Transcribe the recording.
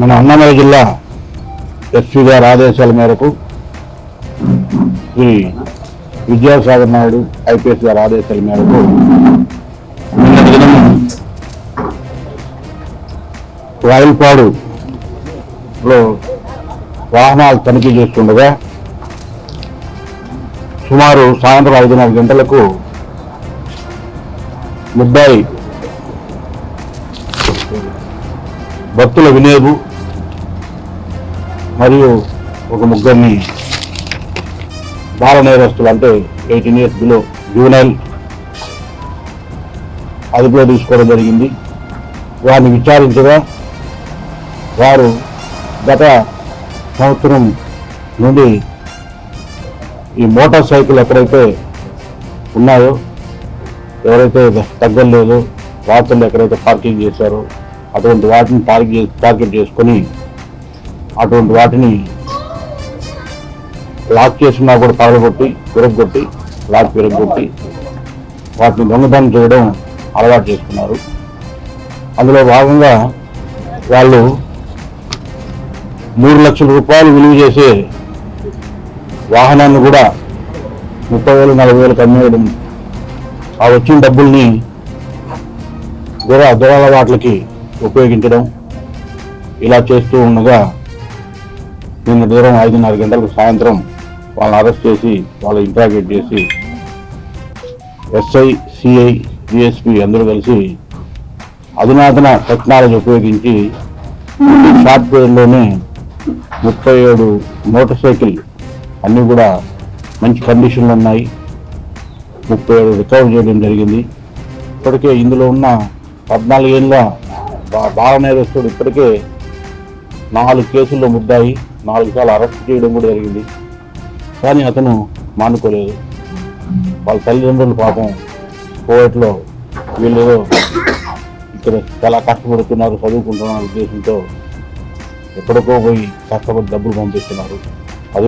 మన అన్నమయ్య జిల్లా ఎస్పీ గారి ఆదేశాల మేరకు శ్రీ విద్యాసాగర్ నాయుడు ఐపీఎస్ గారి ఆదేశాల మేరకు నిన్న దినం రాయలపాడులో వాహనాలు తనిఖీ చేస్తుండగా సుమారు సాయంత్రం ఐదున్నర గంటలకు ముద్దాయి భక్తుల వినేబు మరియు ఒక ముగ్గురిని బాల నేరస్తులు అంటే ఎయిటీన్ ఇయర్స్ బిలో జూనైల్ అదుపులో తీసుకోవడం జరిగింది. వారిని విచారించగా వారు గత సంవత్సరం నుండి ఈ మోటార్ సైకిల్ ఎక్కడైతే ఉన్నాయో ఎవరైతే తగ్గలేదో వాటిని ఎక్కడైతే పార్కింగ్ చేశారో అటువంటి వాటిని టార్గెట్ చేసి టార్గెట్ చేసుకొని అటువంటి వాటిని లాక్ చేసినా కూడా పగలగొట్టి విరగొట్టి లాక్ విరగొట్టి వాటిని దొంగతనం చేయడం అలవాటు చేసుకున్నారు. అందులో భాగంగా వాళ్ళు మూడు లక్షల రూపాయలు విలువ చేసే వాహనాన్ని కూడా ముప్పై వేలు నలభై వేలకు అమ్మేయడం. ఆ వచ్చిన డబ్బుల్ని దూర దూరాల వాటికి ఉపయోగించడం ఇలా చేస్తూ ఉండగా నిన్న దూరం ఐదున్నర గంటలకు సాయంత్రం వాళ్ళని అరెస్ట్ చేసి వాళ్ళ ఇంట్రాగేట్ చేసి ఎస్ఐ సిఐ డిఎస్పి అందరూ కలిసి అధునాతన టెక్నాలజీ ఉపయోగించి సాఫ్ట్వేర్లోనే ముప్పై ఏడు మోటార్ సైకిల్ అన్నీ కూడా మంచి కండిషన్లో ఉన్నాయి. ముప్పై ఏడు రికవర్ చేయడం జరిగింది. ఇప్పటికే ఇందులో ఉన్న పద్నాలుగేళ్ళ బాల నేరస్తుడు ఇప్పటికే నాలుగు కేసుల్లో ముద్దాయి నాలుగు సార్లు అరెస్ట్ చేయడం కూడా జరిగింది. కానీ అతను మానుకోలేదు. వాళ్ళ తల్లిదండ్రులు పాపం కోవిడ్లో వీళ్ళు ఇక్కడ చాలా కష్టపడుతున్నారు చదువుకుంటున్నారు ఉద్దేశంతో ఎక్కడికో పోయి కష్టపడి డబ్బులు పంపిస్తున్నారు.